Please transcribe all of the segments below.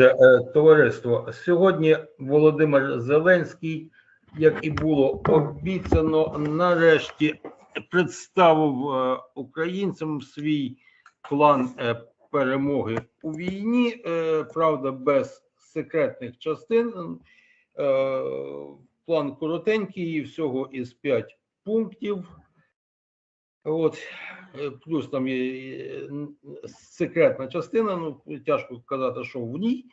Е, товариство, сьогодні Володимир Зеленський, як і було обіцяно, нарешті представив е, українцям свій план е, перемоги у війні. Правда, без секретних частин. План коротенький, всього із 5 пунктів. От, е, плюс там є е, секретна частина, ну тяжко казати, що в ній.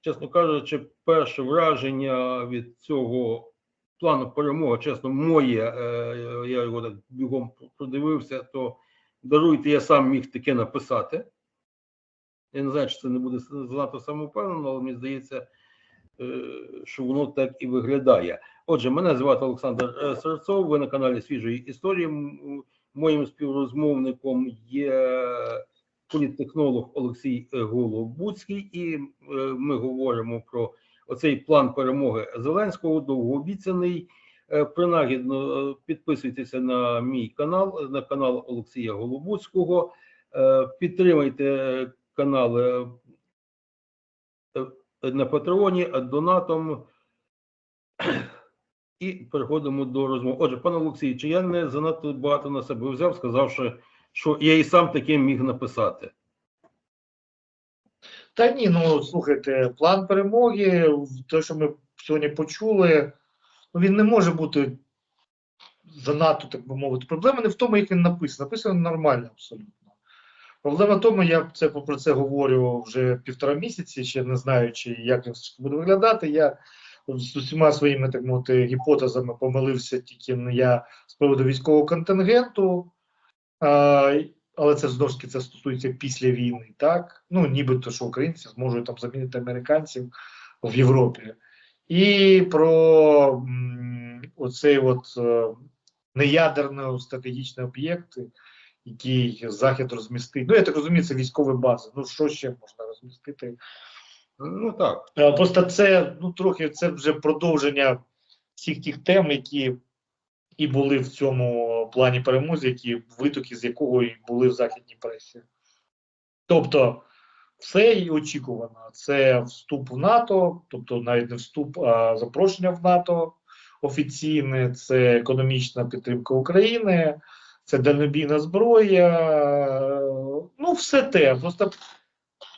Чесно кажучи, перше враження від цього плану перемоги, чесно, моє, е, я його так бігом продивився, то даруйте, я сам міг таке написати. Я не знаю, чи це не буде занадто самовпевнено, але мені здається, що воно так і виглядає. Отже, мене звати Олександр Серцов, ви на каналі Свіжої історії. Моїм співрозмовником є політтехнолог Олексій е, Голобуцький, і е, ми говоримо про оцей план перемоги Зеленського, довгообіцяний. Е, Принагідно е, підписуйтеся на мій канал, на канал Олексія Голобуцького. Е, Підтримайте канал е, на Патреоні е, донатом. І переходимо до розмови. Отже, пане Олексій, чи я не занадто багато на себе взяв, сказавши, що я і сам таке міг написати. Та ні, ну слухайте, план перемоги, те, що ми сьогодні почули, ну він не може бути занадто, так би мовити. Проблема не в тому, як він написаний. Написано нормально абсолютно. Проблема в тому, я це про це говорю вже півтора місяці, ще не знаючи, як таки буде виглядати. Я з усіма своїми так мовити гіпотезами помилився тільки я з приводу військового контингенту. А, але це знову ж таки це стосується після війни, так? Ну, нібито, що українці зможуть там замінити американців в Європі. І про м, оцей от е, неядерний стратегічний об'єкт, який Захід розмістить. Ну, я так розумію, це військові бази. Ну, що ще можна розмістити? Ну так. Е, Просто це ну трохи це вже продовження всіх тих тем, які і були в цьому плані перемоги, які витоки з якого і були в західній пресі. Тобто, все і очікувано. Це вступ в НАТО, тобто навіть не вступ, а запрошення в НАТО офіційне, це економічна підтримка України, це дальнобійна зброя. Ну, все те. Просто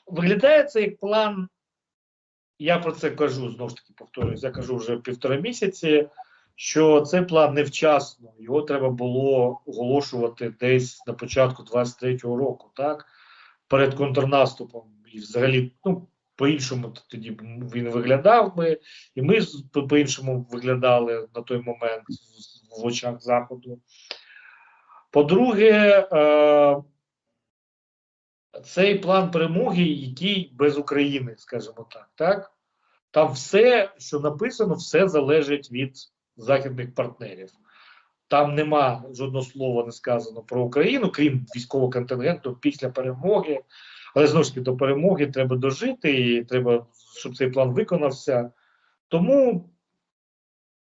виглядає це як план я про це кажу знову ж таки повторюсь, я кажу вже півтора місяці, що цей план невчасно, його треба було оголошувати десь на початку 23-го року, так, перед контрнаступом. І взагалі, ну, по-іншому тоді він виглядав би, і ми по- по-іншому виглядали на той момент в- в очах Заходу. По-друге, е, цей план перемоги, який без України, скажімо так, так? Там все, що написано, все залежить від західних партнерів. Там нема жодного слова не сказано про Україну, крім військового контингенту після перемоги. Але знову ж таки до перемоги треба дожити, і треба, щоб цей план виконався. Тому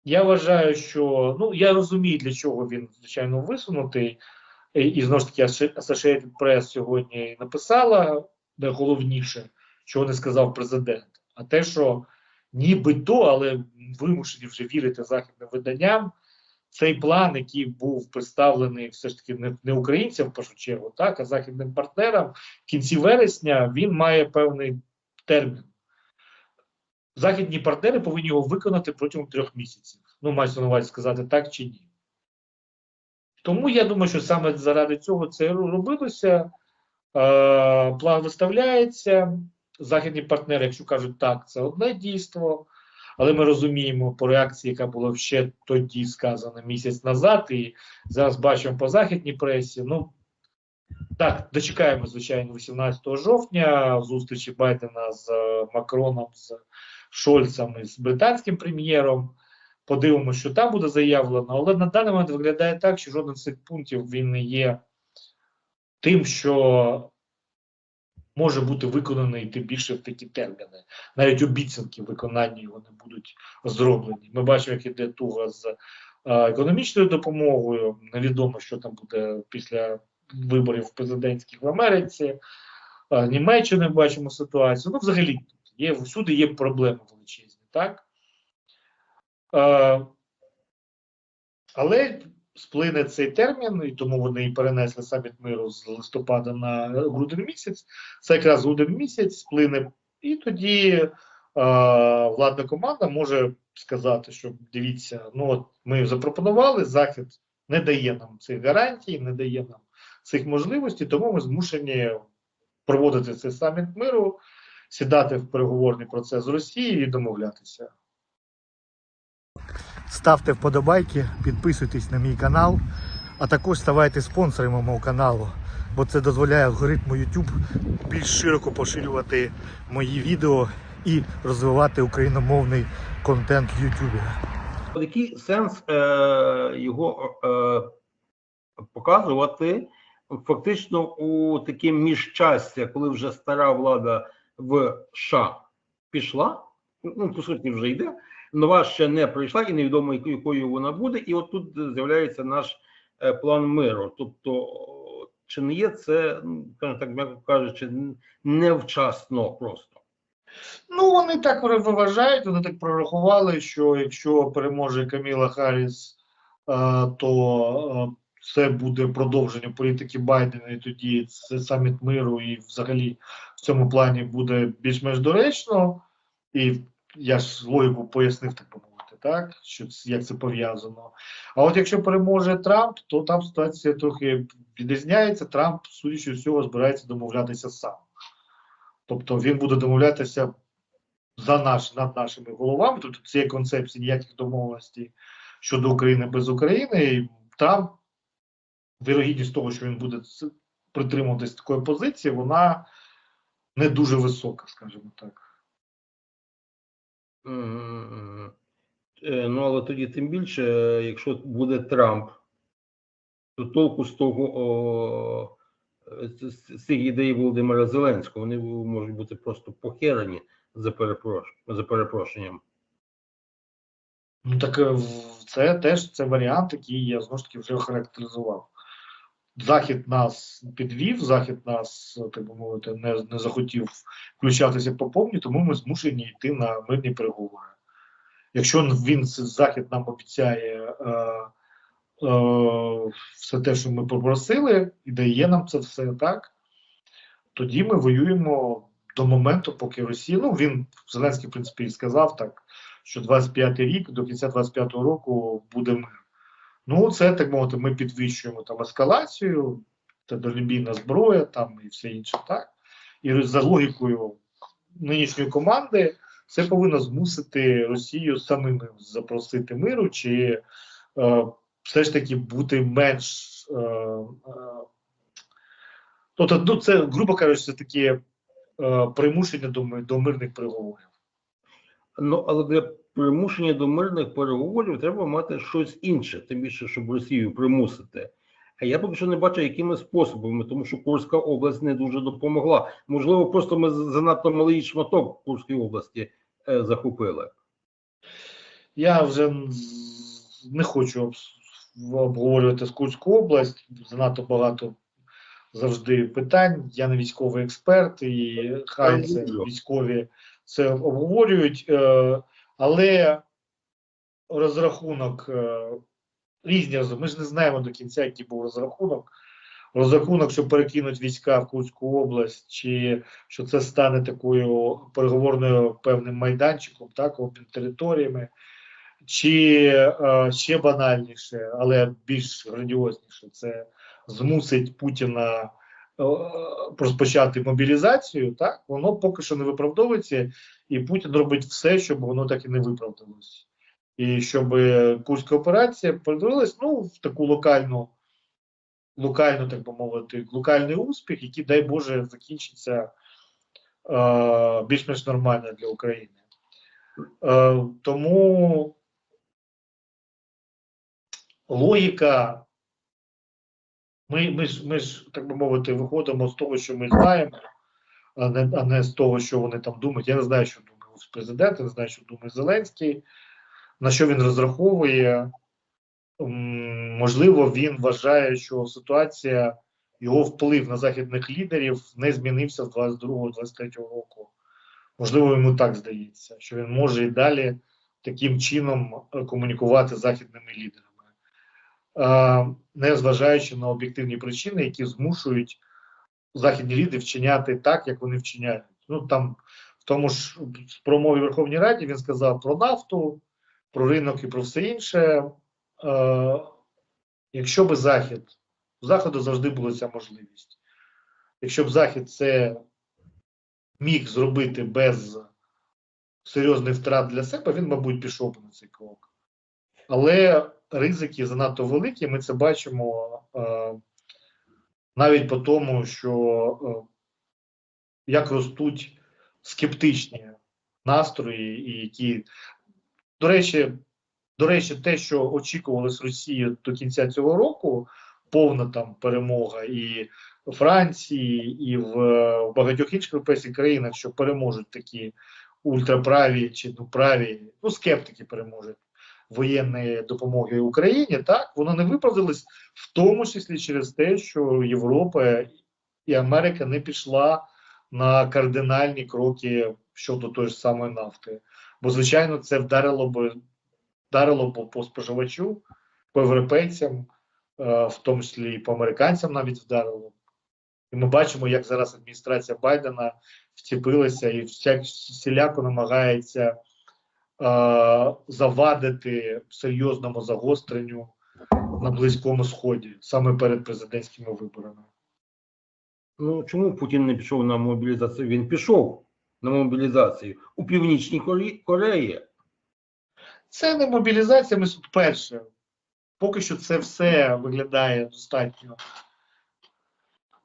я вважаю, що ну я розумію, для чого він звичайно висунутий. І, знову ж таки, Associated Press сьогодні написала найголовніше, чого не сказав президент. А те, що нібито, але вимушені вже вірити західним виданням, цей план, який був представлений все ж таки не українцям в першу чергу, так, а західним партнерам в кінці вересня, він має певний термін. Західні партнери повинні його виконати протягом трьох місяців. Ну, мається на увазі сказати так чи ні. Тому я думаю, що саме заради цього це робилося. Е, план виставляється. Західні партнери, якщо кажуть так, це одне дійство. Але ми розуміємо по реакції, яка була ще тоді сказана місяць назад, і зараз бачимо по західній пресі. Ну так, дочекаємо, звичайно, 18 жовтня зустрічі Байдена з е, Макроном, з Шольцем і з британським прем'єром. Подивимося, що там буде заявлено, але на даний момент виглядає так, що жоден з цих пунктів він не є тим, що може бути виконаний тим більше в такі терміни. Навіть обіцянки виконання його не будуть зроблені. Ми бачимо, як іде туга з е, економічною допомогою. Невідомо, що там буде після виборів президентських в Америці. Е, Німеччини бачимо ситуацію. Ну, взагалі, Є, всюди є проблеми величезні, так? Але сплине цей термін, і тому вони і перенесли саміт миру з листопада на грудень місяць. Це якраз грудень місяць сплине, і тоді владна команда може сказати, що дивіться, ну от ми запропонували, Захід не дає нам цих гарантій, не дає нам цих можливостей, тому ми змушені проводити цей саміт миру, сідати в переговорний процес з Росією і домовлятися. Ставте вподобайки, підписуйтесь на мій канал, а також ставайте спонсорами мого каналу, бо це дозволяє алгоритму YouTube більш широко поширювати мої відео і розвивати україномовний контент в YouTube. Який сенс е, його е, показувати фактично у таке міжчастя, коли вже стара влада в США пішла, ну по суті вже йде, нова ще не прийшла, і невідомо якою вона буде. І от тут з'являється наш е, план миру. Тобто, чи не є це, ну, скажімо так, м'яко кажучи, невчасно просто. Ну, вони так вважають, вони так прорахували, що якщо переможе Каміла Харріс, е, то е, це буде продовження політики Байдена, і тоді це саміт миру, і взагалі в цьому плані буде більш-менш доречно. І я ж логіку пояснив, так би мовити, так? Що як це пов'язано. А от якщо переможе Трамп, то там ситуація трохи відрізняється. Трамп, судячи всього, збирається домовлятися сам. Тобто він буде домовлятися за наш, над нашими головами. Тобто цієї концепції ніяких домовленостей щодо України без України. І Трамп, вірогідність того, що він буде притримуватись такої позиції, вона не дуже висока, скажімо так. Е, Ну, але тоді тим більше, якщо буде Трамп, то толку з того з, цих ідей Володимира Зеленського, вони можуть бути просто похерені за, за перепрошенням. Ну так е, це теж це варіант, який я знову ж таки вже охарактеризував. Захід нас підвів, Захід нас, так би мовити, не, не захотів включатися по повні, тому ми змушені йти на мирні переговори. Якщо він Захід нам обіцяє е, е, все те, що ми попросили, і дає нам це все так, тоді ми воюємо до моменту, поки Росія. Ну він Зеленський, в принципі, сказав так, що 25-й рік до кінця 25-го року буде мир. Ну, це так мовити, ми підвищуємо там ескалацію, це долібійна зброя, там і все інше, так. І за логікою нинішньої команди це повинно змусити Росію самим запросити миру, чи е, все ж таки бути менш. Е, е, тобто, ну, це, грубо кажучи, це таке е, примушення до, до мирних переговорів. Ну, але примушення до мирних переговорів треба мати щось інше, тим більше, щоб Росію примусити. А я поки що не бачу, якими способами, тому що Курська область не дуже допомогла. Можливо, просто ми занадто малий шматок Курської області е, захопили. Я вже не хочу об- обговорювати Скульську область. Занадто багато завжди питань. Я не військовий експерт, і хай це військові це обговорюють. Е, але розрахунок е, різні Ми ж не знаємо до кінця, який був розрахунок. Розрахунок, що перекинуть війська в Курську область, чи що це стане такою переговорною певним майданчиком, так, обмін територіями, чи е, ще банальніше, але більш грандіозніше, це змусить Путіна розпочати мобілізацію, так, воно поки що не виправдовується, і Путін робить все, щоб воно так і не виправдалось. І щоб Курська операція перетворилась ну, в таку локальну, локальну, так би мовити, локальний успіх, який, дай Боже, закінчиться е, більш-менш нормально для України. Е, тому логіка. Ми, ми, ж, ми ж, так би мовити, виходимо з того, що ми знаємо, а не, а не з того, що вони там думають. Я не знаю, що думає Офіс президента, не знаю, що думає Зеленський, на що він розраховує. Можливо, він вважає, що ситуація, його вплив на західних лідерів не змінився з 22-23 року Можливо, йому так здається, що він може і далі таким чином е, комунікувати з західними лідерами, не зважаючи на об'єктивні причини, які змушують західні лідери вчиняти так, як вони вчиняють. Ну там в тому ж в промові Верховній Раді він сказав про нафту, про ринок і про все інше. Е, якщо би Захід, у Заходу завжди була ця можливість. Якщо б Захід це міг зробити без серйозних втрат для себе, він, мабуть, пішов би на цей крок. Але ризики занадто великі, ми це бачимо е, навіть по тому, що е, як ростуть скептичні настрої, і які, до речі, до речі, те, що очікували з Росії до кінця цього року, повна там перемога і Франції, і в, в багатьох інших європейських країнах, що переможуть такі ультраправі чи ну праві, ну скептики переможуть воєнної допомоги Україні, так воно не виправдалось, в тому числі через те, що Європа і Америка не пішла на кардинальні кроки щодо тої ж самої нафти. Бо, звичайно, це вдарило б вдарило б по споживачу, по європейцям, е, в тому числі і по американцям навіть вдарило. І ми бачимо, як зараз адміністрація Байдена вціпилася і всіляко намагається завадити серйозному загостренню на Близькому Сході саме перед президентськими виборами. Ну чому Путін не пішов на мобілізацію? Він пішов на мобілізацію у Північній Кореї. Це не мобілізація, ми перше. Поки що це все виглядає достатньо.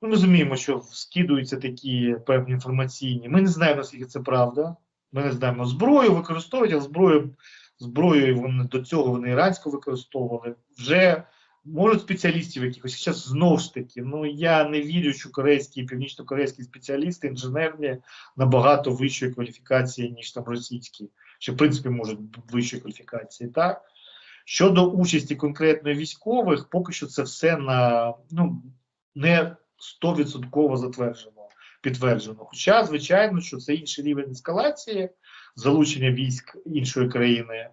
Ми розуміємо, що скидуються такі певні інформаційні. Ми не знаємо, наскільки це правда. Ми не знаємо зброю використовують, але зброю, зброю вони до цього вони іранську використовували. Вже можуть спеціалістів якихось. Зараз знову ж таки, ну я не вірю, що корейські і північно-корейські спеціалісти інженерні набагато вищої кваліфікації, ніж там російські, що в принципі можуть вищої кваліфікації. Так щодо участі конкретно військових, поки що це все на ну не 100% затверджено, підтверджено. Хоча, звичайно, що це інший рівень ескалації, залучення військ іншої країни,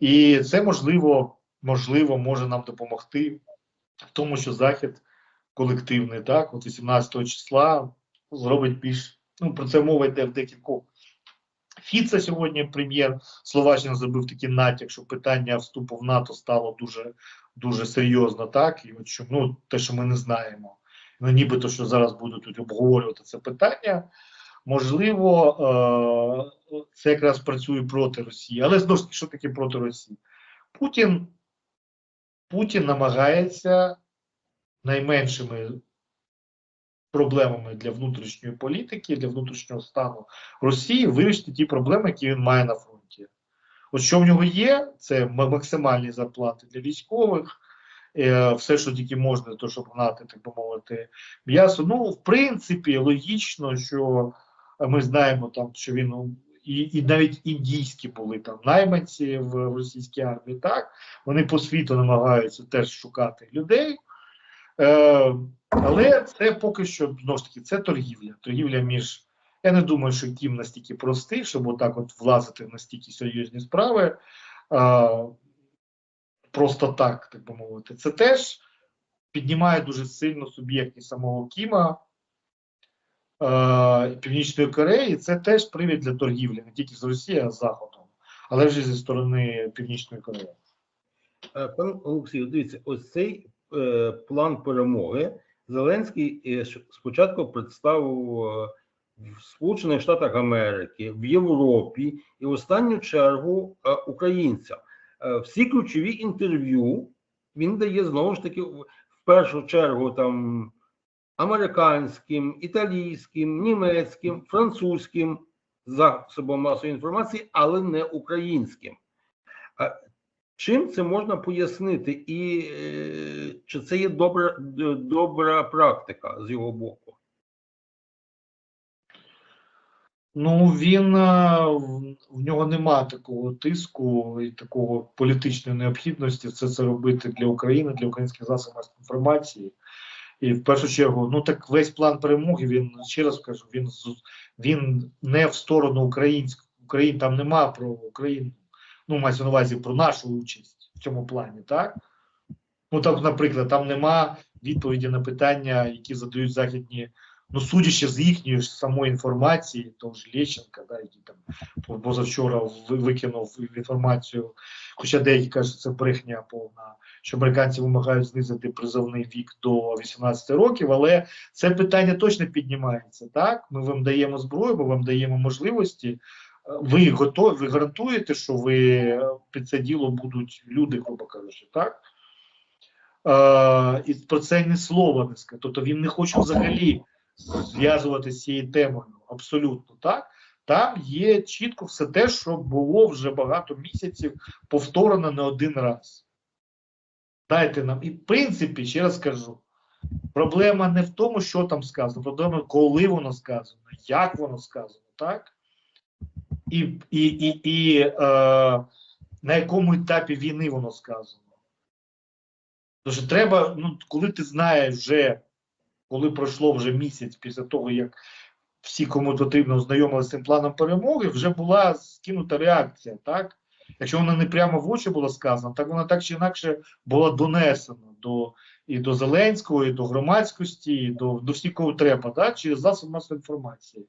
і це можливо, можливо, може нам допомогти в тому, що захід колективний, так, от 18 числа зробить більш. Ну, про це мова йде в декількох. Фіца сьогодні прем'єр Словаччини зробив такий натяк, що питання вступу в НАТО стало дуже дуже серйозно, так і от що ну те, що ми не знаємо. Ну, нібито що зараз будуть тут обговорювати це питання. Можливо, е, це якраз працює проти Росії. Але знову ж таки, що таке проти Росії? Путін, Путін намагається найменшими проблемами для внутрішньої політики, для внутрішнього стану Росії вирішити ті проблеми, які він має на фронті. От що в нього є, це максимальні зарплати для військових, все, що тільки можна, того, щоб гнати, так би мовити, м'ясо. Ну, в принципі, логічно, що ми знаємо там, що він ну, і, і навіть індійські були там найманці в, російській армії. Так вони по світу намагаються теж шукати людей. Е, але це поки що знову ж таки це торгівля. Торгівля між. Я не думаю, що Кім настільки простий, щоб отак от влазити настільки серйозні справи. Просто так, так би мовити. Це теж піднімає дуже сильно суб'єктність самого Кіма е, Північної Кореї. Це теж привід для торгівлі, не тільки з Росією, а з Заходом, але вже зі сторони Північної Кореї. Е, Пане Олексію, дивіться, ось цей е, план перемоги Зеленський е, спочатку представив е, в Сполучених Штатах Америки, в Європі і в останню чергу українцям. Е, всі ключові інтерв'ю він дає знову ж таки в першу чергу там американським, італійським, німецьким, французьким засобам масової інформації, але не українським. Чим це можна пояснити, і е, чи це є добра, добра практика з його боку? Ну він е, в- нього нема такого тиску і такого політичної необхідності це це робити для України, для українських засобів інформації. І в першу чергу, ну так весь план перемоги, він ще раз кажу, він він не в сторону українську Україн, там нема про Україну. Ну, мається на увазі про нашу участь в цьому плані, так? Ну там, наприклад, там нема відповіді на питання, які задають західні, ну судячи з їхньої самої інформації, того ж Лещенка, да, який там позавчора викинув інформацію, хоча деякі кажуть, це брехня повна, що американці вимагають знизити призовний вік до 18 років, але це питання точно піднімається. Так, ми вам даємо зброю, ми вам даємо можливості. Ви готові, ви гарантуєте, що ви під це діло будуть люди, грубо кажучи, так? Е, і про це ні слова не сказати. Тобто він не хоче взагалі зв'язувати з цією темою. Абсолютно так. Там є чітко все те, що було вже багато місяців повторено не один раз. Дайте нам. І в принципі, ще раз кажу, проблема не в тому, що там сказано, проблема, коли воно сказано, як воно сказано, так? І, і, і, і е, на якому етапі війни воно сказано. Що треба, ну, коли ти знаєш вже, коли пройшло вже місяць після того, як всі, кому потрібно, ознайомилися з цим планом перемоги, вже була скинута реакція, так? Якщо вона не прямо в очі була сказана, так вона так чи інакше була донесена до, і до Зеленського, і до громадськості, і до, до всіх, кого треба, так? через засоб масової інформації.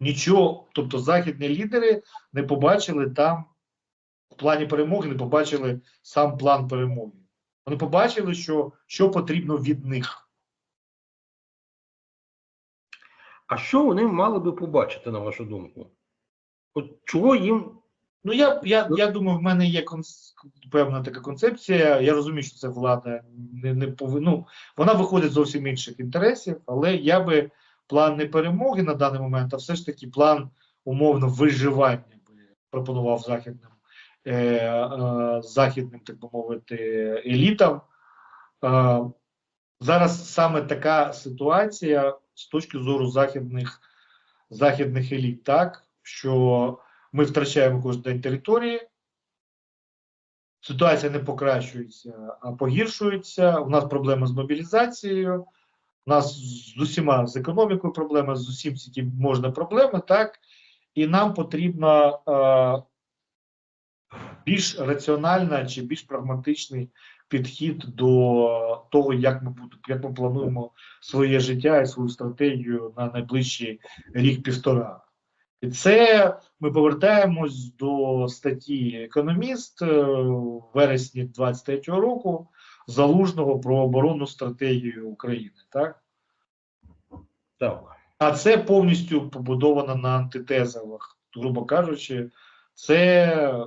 Нічого, тобто західні лідери не побачили там в плані перемоги, не побачили сам план перемоги. Вони побачили, що, що потрібно від них. А що вони мали би побачити, на вашу думку? От чого їм Ну, я, я, я думаю, в мене є конс... певна така концепція. Я розумію, що це влада не, не повинна. Ну, вона виходить з зовсім інших інтересів, але я би план не перемоги на даний момент, а все ж таки план умовно виживання би пропонував західним, е, е, західним, так би мовити, елітам. Е, зараз саме така ситуація з точки зору західних, західних еліт, так, що ми втрачаємо кожен день території. Ситуація не покращується, а погіршується. У нас проблема з мобілізацією, у нас з усіма з економікою проблема, з усім які можна проблеми, так? І нам потрібно е, більш раціональна чи більш прагматичний підхід до того, як ми будемо, як ми плануємо своє життя і свою стратегію на найближчий рік-півтора. І це ми повертаємось до статті Економіст е, в вересні 23-го року залужного про оборонну стратегію України. Так? так? А це повністю побудовано на антитезах, грубо кажучи, це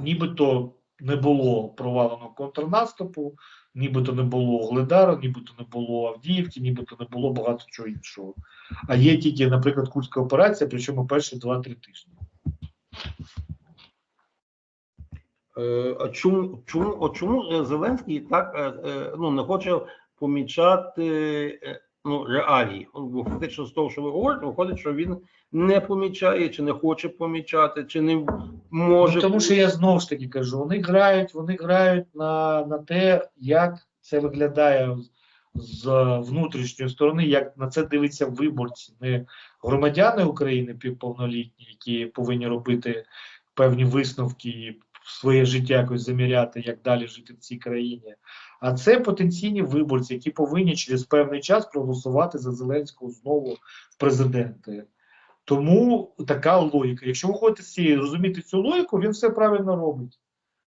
нібито не було проваленого контрнаступу, нібито не було Гледару, нібито не було Авдіївки, нібито не було багато чого іншого. А є тільки, наприклад, Курська операція, причому перші 2-3 тижні. Е, а чому, чому, чому е, Зеленський так е, ну, не хоче помічати ну, реалії? Бо фактично з того, що ви говорите, виходить, що він не помічає, чи не хоче помічати, чи не може. Ну, тому що я знову ж таки кажу, вони грають, вони грають на, на те, як це виглядає з- внутрішньої сторони, як на це дивляться виборці, не громадяни України півповнолітні, які повинні робити певні висновки і своє життя якось заміряти, як далі жити в цій країні. А це потенційні виборці, які повинні через певний час проголосувати за Зеленського знову в президенти. Тому така логіка. Якщо ви хочете цієї розуміти цю логіку, він все правильно робить.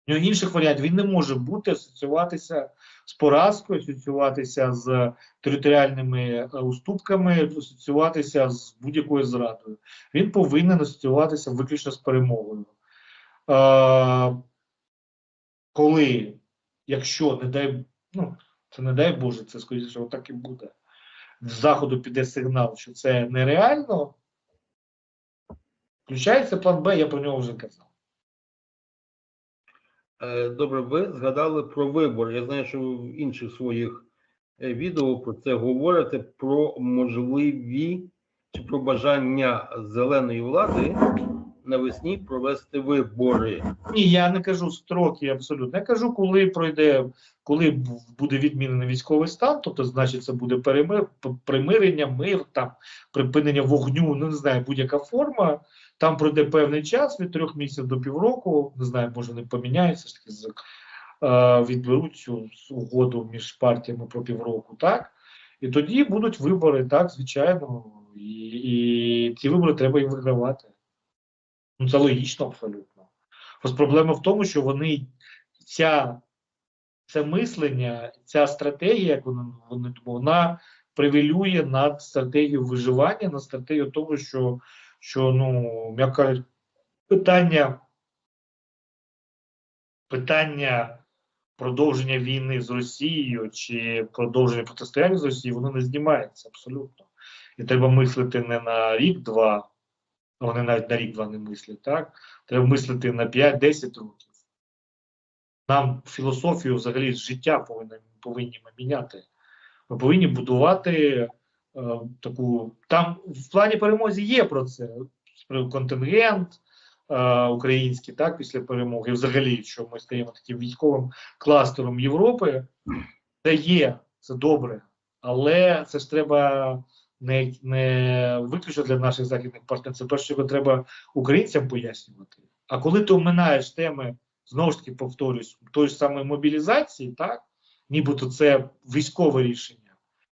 У нього інших варіантів він не може бути асоціюватися з поразкою, асоціюватися з територіальними е, уступками, асоціюватися з будь-якою зрадою. Він повинен асоціюватися виключно з перемогою. Е, коли, якщо не дай, ну це не дай Боже, це скоріше, так і буде. З заходу піде сигнал, що це нереально. Включається план Б, я про нього вже казав. Е, Добре, ви згадали про вибори. Я знаю, що ви в інших своїх е, відео про це говорите про можливі чи про бажання зеленої влади навесні провести вибори. Ні, я не кажу строки абсолютно. Я кажу, коли пройде, коли буде відмінений військовий стан, тобто, значить, це буде перемир, примирення, мир, там припинення вогню, ну не знаю, будь-яка форма. Там пройде певний час від трьох місяців до півроку. Не знаю, може вони поміняються ж таки е, відберуть цю угоду між партіями про півроку, так? І тоді будуть вибори, так, звичайно. І, і ці вибори треба їм вигравати. Ну, це логічно абсолютно. Ось проблема в тому, що вони ця, це мислення, ця стратегія, як вони, вони вона привілює над стратегією виживання, над стратегією того, що, що ну, кажучи, питання, питання продовження війни з Росією чи продовження протистояння з Росією, воно не знімається абсолютно. І треба мислити не на рік-два, вони навіть на рік-два не мислять, так? Треба мислити на 5-10 років. Нам філософію взагалі життя повинні, повинні міняти. Ми повинні будувати таку. Там в плані перемозі є про це. Контингент е, український, так, після перемоги, взагалі, що ми стаємо таким військовим кластером Європи. Це є, це добре. Але це ж треба не, не виключно для наших західних партнерів. Це перше, що треба українцям пояснювати. А коли ти оминаєш теми, знову ж таки повторюсь, тої ж самої мобілізації, так, нібито це військове рішення,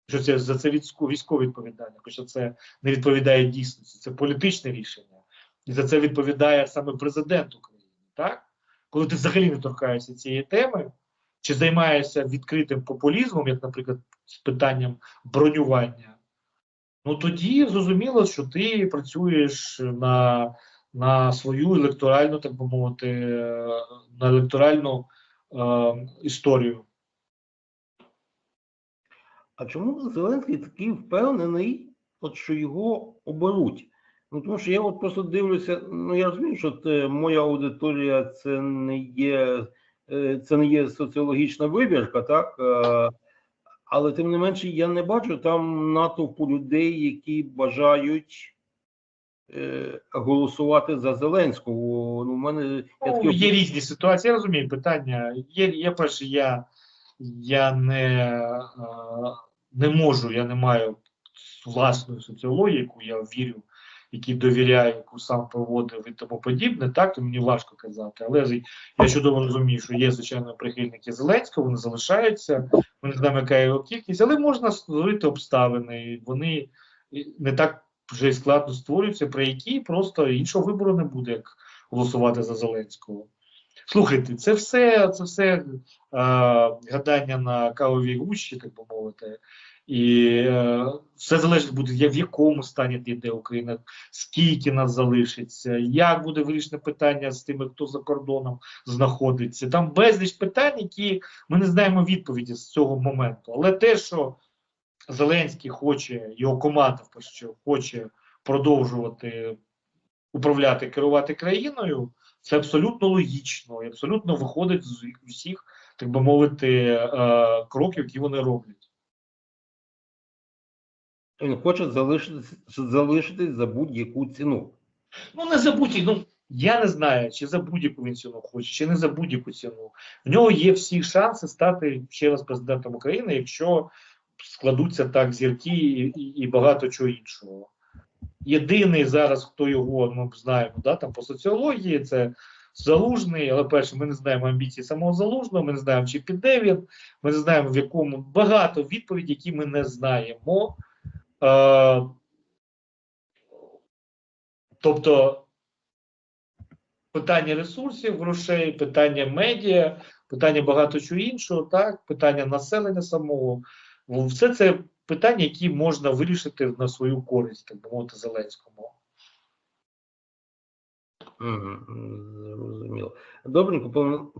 що це за це військо- військове відповідання, хоча це не відповідає дійсності, це політичне рішення. І за це відповідає саме президент України. Так? Коли ти взагалі не торкаєшся цієї теми, чи займаєшся відкритим популізмом, як, наприклад, з питанням бронювання, ну тоді зрозуміло, що ти працюєш на, на свою електоральну, так би мовити, е, на електоральну е, історію. А чому Зеленський такий впевнений, от що його оберуть? Ну тому що я от просто дивлюся, ну я розумію, що це, моя аудиторія це не є, е, це не є соціологічна вибірка, так? Е, Але тим не менше я не бачу там натовпу людей, які бажають е, голосувати за Зеленського. Ну, в мене я Ну, такі є різні ситуації, я розумію питання. Є, є перше, я, я не, не можу, я не маю власної соціології, яку я вірю, якій довіряю, яку сам проводив і тому подібне, так, то мені важко казати. Але я чудово розумію, що є, звичайно, прихильники Зеленського, вони залишаються, не знаємо, яка його кількість, але можна створити обставини, вони не так вже й складно створюються, при які просто іншого вибору не буде, як голосувати за Зеленського. Слухайте, це все, це все е, гадання на кавовій гущі, так би мовити. І е, все залежить буде, в якому стані йде Україна, скільки нас залишиться, як буде вирішено питання з тими, хто за кордоном знаходиться. Там безліч питань, які ми не знаємо відповіді з цього моменту. Але те, що Зеленський хоче, його команда першу хоче продовжувати управляти, керувати країною, це абсолютно логічно і абсолютно виходить з усіх, так би мовити, е, кроків, які вони роблять. він хоче залишитись, залишитись за будь-яку ціну. Ну, не за будь ну я не знаю, чи за будь-яку він ціну хоче, чи не за будь-яку ціну. В нього є всі шанси стати ще раз президентом України, якщо складуться так зірки і, і, і багато чого іншого. Єдиний зараз, хто його ми знаємо, да, там по соціології, це Залужний, але перше, ми не знаємо амбіції самого Залужного, ми не знаємо, чи піде він, ми не знаємо, в якому багато відповідей, які ми не знаємо. Е, тобто питання ресурсів, грошей, питання медіа, питання багато чого іншого, так, питання населення самого. Ну, Все це питання, які можна вирішити на свою користь, так би мовити, Зеленському. Зрозуміло. Добренько,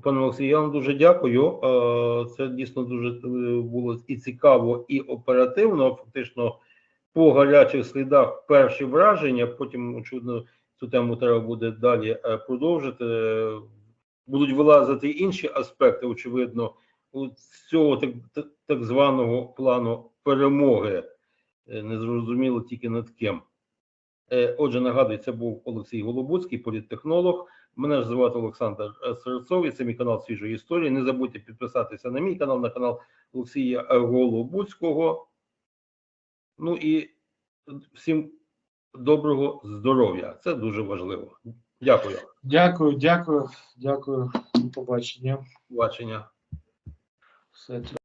пане Олексій, я вам дуже дякую. Е, Це дійсно дуже е, було і цікаво, і оперативно. Фактично по гарячих слідах перші враження. Потім, очевидно, цю тему треба буде далі е, продовжити. Будуть вилазити інші аспекти, очевидно, цього так, так, званого плану перемоги. Е, Незрозуміло тільки над ким. Е, Отже, нагадую, це був Олексій Голобуцький, політтехнолог. Мене ж звати Олександр е, Серцов, і це мій канал свіжої історії. Не забудьте підписатися на мій канал, на канал Олексія Голобуцького. Ну і всім доброго здоров'я. Це дуже важливо. Дякую. Дякую, дякую, дякую. До побачення. Бачення. Все.